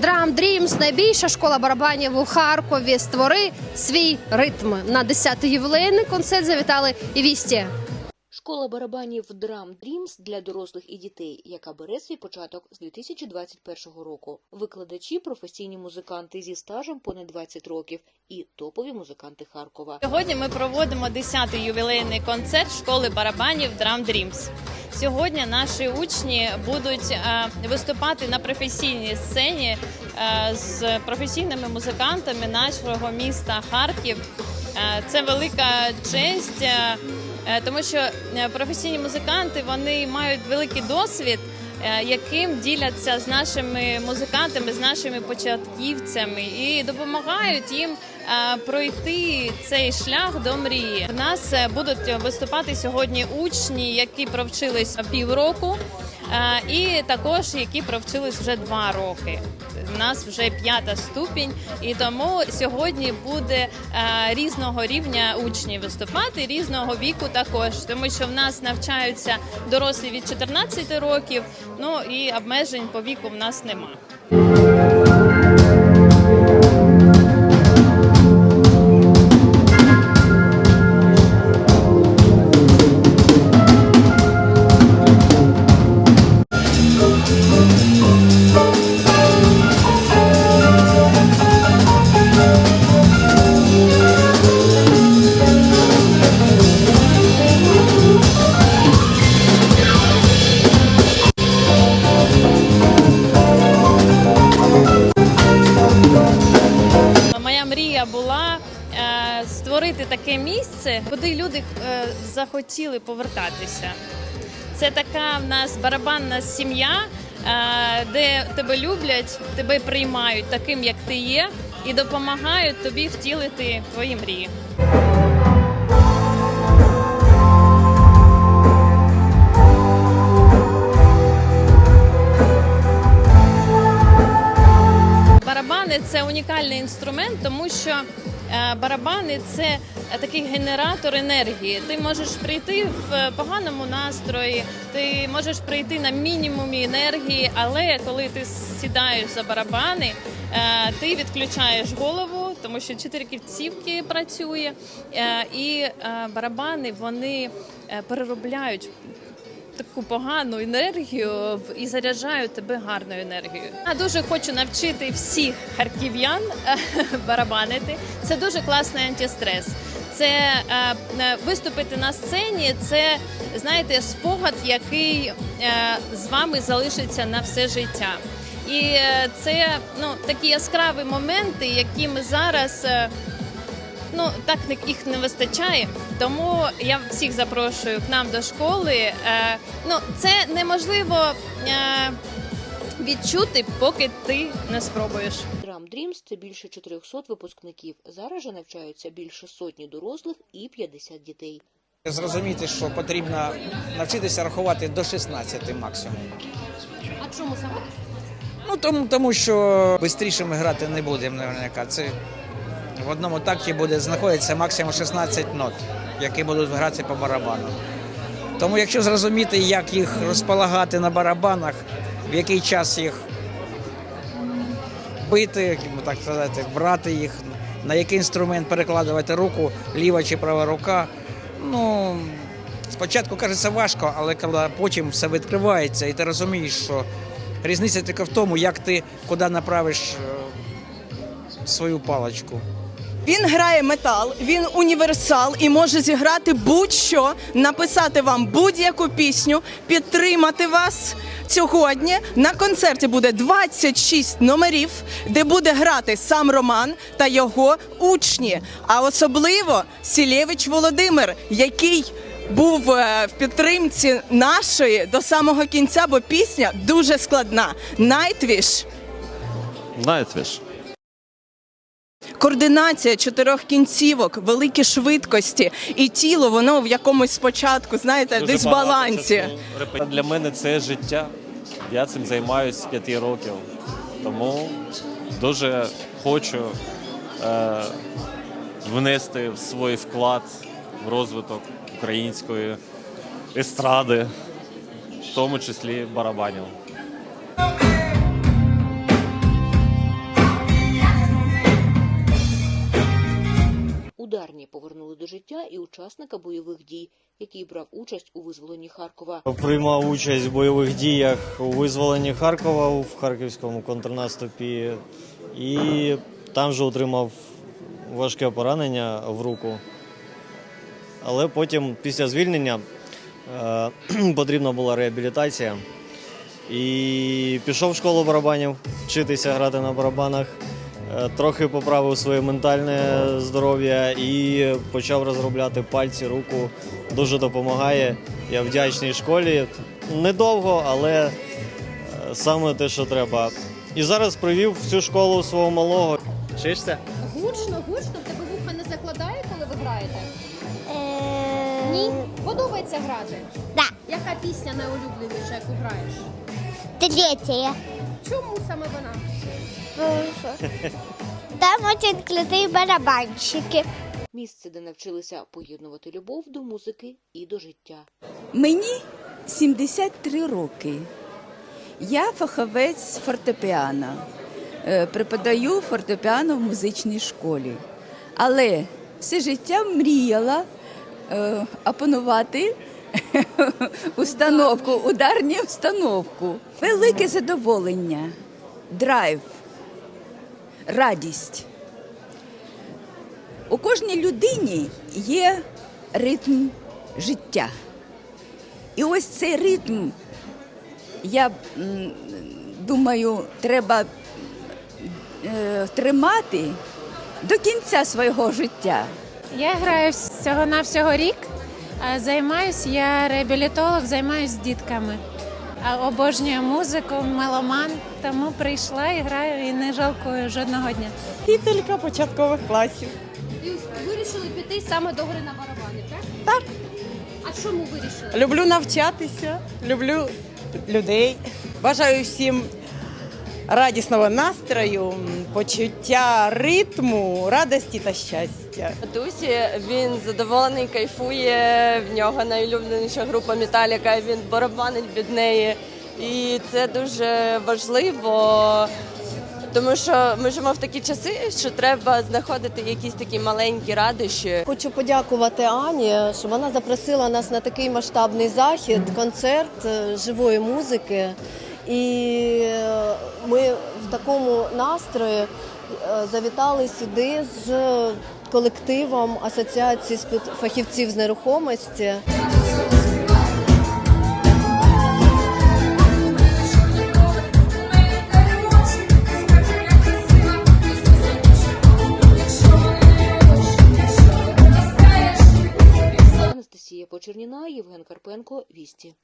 Drum Dreams – найбільша школа барабанів у Харкові. Створи свій ритм. На 10-й ювілейний концерт завітали і вісті. Школа барабанів Drum Dreams для дорослих і дітей, яка бере свій початок з 2021 року. Викладачі – професійні музиканти зі стажем понад 20 років і топові музиканти Харкова. Сьогодні ми проводимо 10-й ювілейний концерт школи барабанів Drum Dreams. Сьогодні наші учні будуть е, виступати на професійній сцені е, з професійними музикантами нашого міста Харків. Е, Це велика честь, тому що е, професійні музиканти вони мають великий досвід, е, яким діляться з нашими музикантами, з нашими початківцями і допомагають їм е, пройти цей шлях до мрії. В нас е, будуть виступати сьогодні учні, які провчились півроку, е, і також які провчились вже два роки. У нас вже п'ята ступінь, і тому сьогодні буде е, різного рівня учні виступати, різного віку також, тому що в нас навчаються дорослі від 14 років. Ну і обмежень по віку в нас немає. Мрія була е, створити таке місце, куди люди е, захотіли повертатися. Це така в нас барабанна сім'я, е, де тебе люблять, тебе приймають таким, як ти є, і допомагають тобі втілити твої мрії. Барабани це унікальний інструмент, тому що е, барабани це такий генератор енергії. Ти можеш прийти в поганому настрої, ти можеш прийти на мінімумі енергії, але коли ти сідаєш за барабани, е, ти відключаєш голову, тому що чотири ківцівки працює, е, і барабани вони переробляють таку погану енергію і заряджаю тебе гарною енергією. Я дуже хочу навчити всіх харків'ян е, барабанити. Це дуже класний антистрес. Це е, е, виступити на сцені. Це знаєте, спогад, який з вами залишиться на все життя. І це ну такі яскраві моменти, які ми зараз. Ну так їх не вистачає. Тому я всіх запрошую к нам до школи. Е, ну це неможливо е, відчути, поки ти не спробуєш. Drum Dreams – це більше 400 випускників. Зараз же навчаються більше сотні дорослих і 50 дітей. Зрозуміти, що потрібно навчитися рахувати до 16 максимум. А чому саме? Ну тому, тому що швидше ми грати не будемо, наверняка. Це в одному такті буде знаходитися максимум 16 нот, які будуть грати по барабану. Тому якщо зрозуміти, як їх розполагати на барабанах, в який час їх бити, так сказати, брати їх, на який інструмент перекладувати руку, ліва чи права рука. Ну, спочатку кажеться важко, але коли потім все відкривається, і ти розумієш, що різниця тільки в тому, як ти куди направиш е, свою паличку. Він грає метал, він універсал і може зіграти будь-що, написати вам будь-яку пісню, підтримати вас. Сьогодні на концерті буде 26 номерів, де буде грати сам Роман та його учні. А особливо Сілєвич Володимир, який був е, в підтримці нашої до самого кінця, бо пісня дуже складна. Найтвіш. Найтвіш. Координація чотирьох кінцівок, великі швидкості, і тіло воно в якомусь спочатку, знаєте, Дуже дисбалансі. багато часу репет- Для мене це життя. Я цим займаюся з п'яти років. Тому дуже хочу е, внести свій вклад в розвиток української естради, в тому числі барабанів. Життя і учасника бойових дій, який брав участь у визволенні Харкова. Приймав участь в бойових діях у визволенні Харкова в харківському контрнаступі і там же отримав важке поранення в руку. Але потім, після звільнення, е, потрібна була реабілітація. І пішов в школу барабанів вчитися грати на барабанах. Е, Трохи поправив своє ментальне здоров'я і почав розробляти пальці, руку. Дуже допомагає. Я вдячний школі. Недовго, але е, саме те, що треба. І зараз привів в цю школу свого малого. Вчишся? Гучно, гучно, в тебе вуха не закладає, коли ви граєте? Ні? Подобається грати? Да. Яка пісня найулюбленіша, яку граєш? Третья. Чому саме вона? Там очень крутые барабанщики. Місце, де навчилися поєднувати любов до музики і до життя. Мені 73 роки. Я фахівець з фортепіано. Е, Преподаю фортепіано в музичній школі. Але все життя мріяла е, опанувати установку, ударні установку. Велике задоволення, драйв, радість. У кожній людині є ритм життя. І ось цей ритм, я думаю, треба е, тримати до кінця свого життя. Я граю всього навсього рік. А Займаюсь я реабілітолог, займаюсь з дітками. А Обожнюю музику, меломан, тому прийшла і граю і не жалкую жодного дня. Вчителька початкових класів. І вирішили піти саме до гри на барабани, так? Так. А чому вирішили? Люблю навчатися, люблю людей. Бажаю всім радісного настрою, почуття ритму, радості та щастя. Дусі він задоволений, кайфує. В нього найулюбленіша група Металіка. Він барабанить від неї. І це дуже важливо, тому що ми живемо в такі часи, що треба знаходити якісь такі маленькі радощі. Хочу подякувати Ані, що вона запросила нас на такий масштабний захід, концерт е, живої музики. І е, ми в такому настрої е, завітали сюди з колективом Асоціації фахівців з нерухомості. Анастасія Почерніна, Євген Карпенко, Вісті.